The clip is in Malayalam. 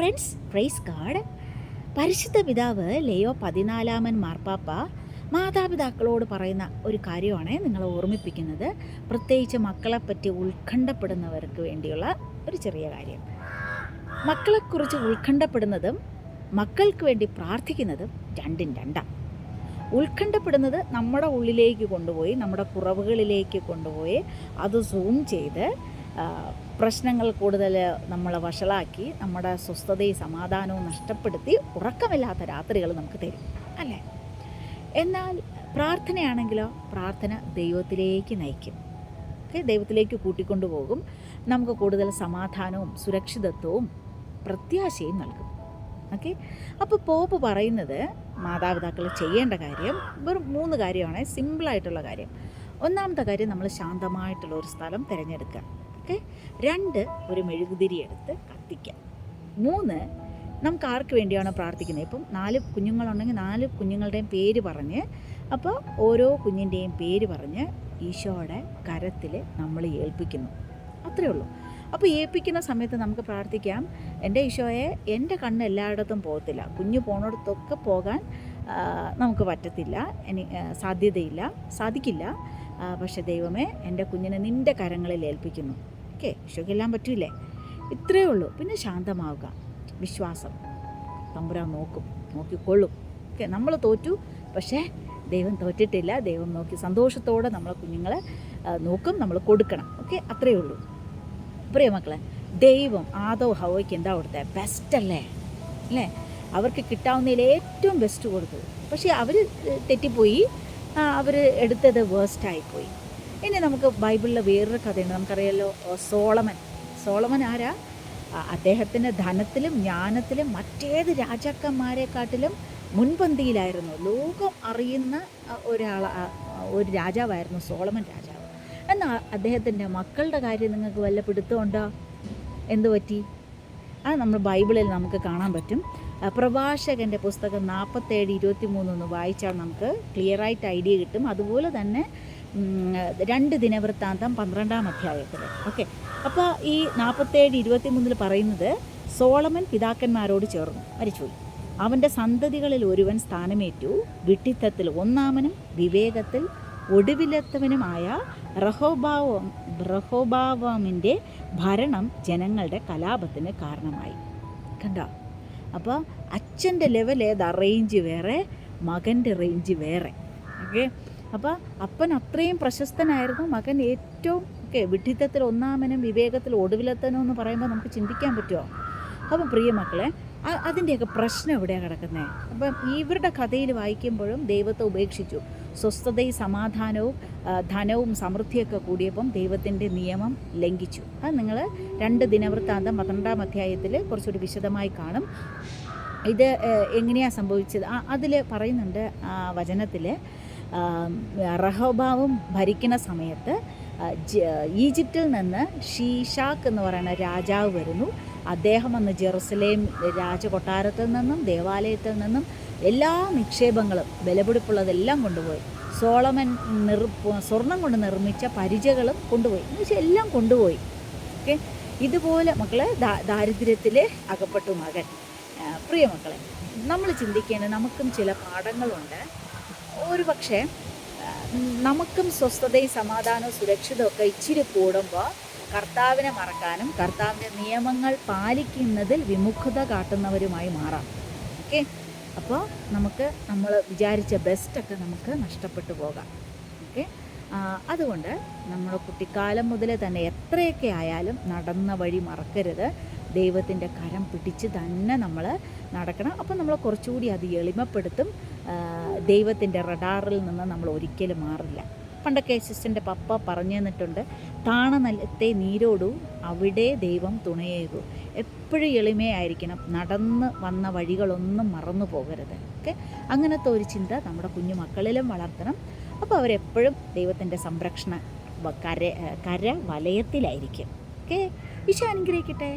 ഫ്രണ്ട്സ് പ്രൈസ് കാർഡ് പരിശുദ്ധ പിതാവ് ലെയോ പതിനാലാമൻ മാർപ്പാപ്പ മാതാപിതാക്കളോട് പറയുന്ന ഒരു കാര്യമാണ് നിങ്ങളെ ഓർമ്മിപ്പിക്കുന്നത്. പ്രത്യേകിച്ച് മക്കളെപ്പറ്റി ഉത്കണ്ഠപ്പെടുന്നവർക്ക് വേണ്ടിയുള്ള ഒരു ചെറിയ കാര്യം. മക്കളെക്കുറിച്ച് ഉത്കണ്ഠപ്പെടുന്നതും മക്കൾക്ക് വേണ്ടി പ്രാർത്ഥിക്കുന്നതും രണ്ടും രണ്ടാണ് ഉത്കണ്ഠപ്പെടുന്നത് നമ്മുടെ ഉള്ളിലേക്ക് കൊണ്ടുപോയി നമ്മുടെ കുറവുകളിലേക്ക് കൊണ്ടുപോയി അത് സൂം ചെയ്ത് പ്രശ്നങ്ങൾ കൂടുതൽ നമ്മളെ വഷളാക്കി നമ്മുടെ സ്വസ്ഥതയും സമാധാനവും നഷ്ടപ്പെടുത്തി ഉറക്കമില്ലാത്ത രാത്രികൾ നമുക്ക് തരും അല്ലേ? എന്നാൽ പ്രാർത്ഥനയാണെങ്കിലോ പ്രാർത്ഥന ദൈവത്തിലേക്ക് നയിക്കും. ഓക്കെ? ദൈവത്തിലേക്ക് കൂട്ടിക്കൊണ്ടുപോകും നമുക്ക് കൂടുതൽ സമാധാനവും സുരക്ഷിതത്വവും പ്രത്യാശയും നൽകും. ഓക്കെ? അപ്പോൾ പോപ്പ് പറയുന്നത് മാതാപിതാക്കൾ ചെയ്യേണ്ട കാര്യം വെറും മൂന്ന് കാര്യമാണ് സിമ്പിളായിട്ടുള്ള കാര്യം. ഒന്നാമത്തെ കാര്യം നമ്മൾ ശാന്തമായിട്ടുള്ള ഒരു സ്ഥലം തിരഞ്ഞെടുക്കുക. ഓക്കെ രണ്ട് ഒരു മെഴുകുതിരി എടുത്ത് കത്തിക്കാം. മൂന്ന് നമുക്ക് ആർക്ക് വേണ്ടിയാണോ പ്രാർത്ഥിക്കുന്നത്? ഇപ്പം നാല് കുഞ്ഞുങ്ങളുണ്ടെങ്കിൽ നാല് കുഞ്ഞുങ്ങളുടെയും പേര് പറഞ്ഞ് അപ്പോൾ ഓരോ കുഞ്ഞിന്റെയും പേര് പറഞ്ഞ് ഈശോയുടെ കരത്തിൽ നമ്മൾ ഏൽപ്പിക്കുന്നു. അത്രയേ ഉള്ളൂ. അപ്പോൾ ഏൽപ്പിക്കുന്ന സമയത്ത് നമുക്ക് പ്രാർത്ഥിക്കാം. എന്റെ ഈശോയെ എന്റെ കണ്ണ് എല്ലായിടത്തും പോകത്തില്ല. കുഞ്ഞ് പോണടത്തൊക്കെ പോകാൻ നമുക്ക് പറ്റത്തില്ല. ആ, സാധ്യതയില്ല. സാധിക്കില്ല. പക്ഷേ ദൈവമേ എന്റെ കുഞ്ഞിനെ നിന്റെ കരങ്ങളിൽ ഏൽപ്പിക്കുന്നു. ഓക്കെ ഈശോയ്ക്കെല്ലാം പറ്റൂലേ? ഇത്രയേ ഉള്ളൂ. പിന്നെ ശാന്തമാവുക. വിശ്വാസം. തമ്പുരാൻ നോക്കും. നോക്കിക്കൊള്ളും. ഓക്കെ നമ്മൾ തോറ്റു. പക്ഷേ ദൈവം തോറ്റിട്ടില്ല. ദൈവം നോക്കി സന്തോഷത്തോടെ നമ്മളെ കുഞ്ഞുങ്ങളെ നോക്കും നമ്മൾ കൊടുക്കണം. ഓക്കെ അത്രയേ ഉള്ളൂ. പ്രിയ മക്കളെ ദൈവം ആദോ ഹവയ്ക്ക് എന്താ കൊടുത്തത് ബെസ്റ്റ് അല്ലേ? അല്ലേ? അവർക്ക് കിട്ടാവുന്നതിൽ ഏറ്റവും ബെസ്റ്റ് കൊടുത്തത്. പക്ഷേ അവർ തെറ്റിപ്പോയി. അവർ എടുത്തത് വേസ്റ്റായിപ്പോയി ഇനി നമുക്ക് ബൈബിളിലെ വേറൊരു കഥയുണ്ട്. നമുക്കറിയാലോ സോളമൻ. സോളമൻ ആരാ? അദ്ദേഹത്തിന്റെ ധനത്തിലും ജ്ഞാനത്തിലും മറ്റേത് രാജാക്കന്മാരെക്കാട്ടിലും മുൻപന്തിയിലായിരുന്നു. ലോകം അറിയുന്ന ഒരാൾ ഒരു രാജാവായിരുന്നു സോളമൻ രാജാവ്. എന്നാൽ അദ്ദേഹത്തിന്റെ മക്കളുടെ കാര്യം നിങ്ങൾക്ക് വല്ല പിടുത്തമുണ്ടോ എന്തു പറ്റി? അത് നമ്മൾ ബൈബിളിൽ നമുക്ക് കാണാൻ പറ്റും. പ്രഭാഷകന്റെ പുസ്തകം നാൽപ്പത്തേഴ് ഇരുപത്തി മൂന്നൊന്ന് വായിച്ചാൽ നമുക്ക് ക്ലിയറായിട്ട് ഐഡിയ കിട്ടും. അതുപോലെ തന്നെ രണ്ട് ദിനവൃത്താന്തം പന്ത്രണ്ടാം അധ്യായത്തിൽ ഓക്കെ. അപ്പോൾ ഈ നാൽപ്പത്തേഴ് ഇരുപത്തി മൂന്നിൽ പറയുന്നത് സോളമൻ പിതാക്കന്മാരോട് ചേർന്നു. മരിച്ചുപോയി അവന്റെ സന്തതികളിൽ ഒരുവൻ സ്ഥാനമേറ്റു. വിട്ടിത്തത്തിൽ ഒന്നാമനും വിവേകത്തിൽ ഒടുവിലെത്തവനുമായ റഹോബാവം റഹോബാവമിന്റെ ഭരണം ജനങ്ങളുടെ കലാപത്തിന് കാരണമായി. കണ്ട? അപ്പോൾ അച്ഛന്റെ ലെവൽ ഏതാ? റേഞ്ച് വേറെ മകന്റെ റേഞ്ച് വേറെ. ഓക്കെ. അപ്പോൾ അപ്പൻ അത്രയും പ്രശസ്തനായിരുന്നു. മകൻ ഏറ്റവും ഓക്കെ വിഡ്ഢിത്തത്തിൽ ഒന്നാമനും വിവേകത്തിൽ ഒടുവിലെത്തനും എന്ന് പറയുമ്പോൾ നമുക്ക് ചിന്തിക്കാൻ പറ്റുമോ അപ്പം പ്രിയ മക്കളെ അതിന്റെയൊക്കെ പ്രശ്നം എവിടെയാണ് കിടക്കുന്നത് അപ്പം ഇവരുടെ കഥയിൽ വായിക്കുമ്പോഴും ദൈവത്തെ ഉപേക്ഷിച്ചു. സ്വസ്ഥതയും സമാധാനവും ധനവും സമൃദ്ധിയൊക്കെ കൂടിയപ്പം ദൈവത്തിന്റെ നിയമം ലംഘിച്ചു. അത് നിങ്ങൾ രണ്ട് ദിനവൃത്താന്തം പന്ത്രണ്ടാം അധ്യായത്തിൽ കുറച്ചുകൂടി വിശദമായി കാണും. ഇത് എങ്ങനെയാണ് സംഭവിച്ചത്? അതിൽ പറയുന്നുണ്ട് വചനത്തിൽ റഹോബാവും ഭരിക്കുന്ന സമയത്ത് ഈജിപ്തിൽ നിന്ന് ഷീഷാക്ക് എന്ന് പറയുന്ന രാജാവ് വരുന്നു. അദ്ദേഹം അന്ന് ജെറുസലേം രാജകൊട്ടാരത്തിൽ നിന്നും ദേവാലയത്തിൽ നിന്നും എല്ലാ നിക്ഷേപങ്ങളും വിലപിടിപ്പുള്ളതെല്ലാം കൊണ്ടുപോയി. സോളമൻ നിർ സ്വർണം കൊണ്ട് നിർമ്മിച്ച പരിചകളും കൊണ്ടുപോയി. എന്ന് വെച്ചാൽ എല്ലാം കൊണ്ടുപോയി. ഓക്കെ? ഇതുപോലെ മക്കളെ ദാ- ദാരിദ്ര്യത്തിൽ അകപ്പെട്ടു മകൻ. പ്രിയ മക്കളെ നമ്മൾ ചിന്തിക്കേണ്ട നമുക്കും ചില പാഠങ്ങളുണ്ട്. ഒരു പക്ഷേ നമുക്കും സ്വസ്ഥതയും സമാധാനവും സുരക്ഷിതമൊക്കെ ഇച്ചിരി കൂടുമ്പോൾ കർത്താവിനെ മറക്കാനും കർത്താവിന്റെ നിയമങ്ങൾ പാലിക്കുന്നതിൽ വിമുഖത കാട്ടുന്നവരുമായി മാറാം. ഓക്കെ? അപ്പോൾ നമുക്ക് നമ്മൾ വിചാരിച്ച ബെസ്റ്റൊക്കെ നമുക്ക് നഷ്ടപ്പെട്ടു പോകാം. ഓക്കെ? അതുകൊണ്ട് നമ്മൾ കുട്ടിക്കാലം മുതലേ തന്നെ എത്രയൊക്കെ ആയാലും നടന്ന വഴി മറക്കരുത്. ദൈവത്തിന്റെ കരം പിടിച്ച് തന്നെ നമ്മൾ നടക്കണം. അപ്പം നമ്മൾ കുറച്ചുകൂടി അത് എളിമപ്പെടുത്തും. ദൈവത്തിന്റെ റഡാറിൽ നിന്ന് നമ്മൾ ഒരിക്കലും മാറില്ല. പണ്ടൊക്കെ അസിസ്റ്റന്റെ പപ്പ പറഞ്ഞു തന്നിട്ടുണ്ട് താണ നിലത്തെ നീരോടു അവിടെ ദൈവം തുണയേകൂ. എപ്പോഴും എളിമയായിരിക്കണം നടന്ന് വന്ന വഴികളൊന്നും മറന്നു പോകരുത്. ഓക്കെ അങ്ങനത്തെ ഒരു ചിന്ത നമ്മുടെ കുഞ്ഞു മക്കളിലും വളർത്തണം. അപ്പോൾ അവരെപ്പോഴും ദൈവത്തിന്റെ സംരക്ഷണ കര കര വലയത്തിലായിരിക്കും. ഓക്കെ ഈശോ അനുഗ്രഹിക്കട്ടെ.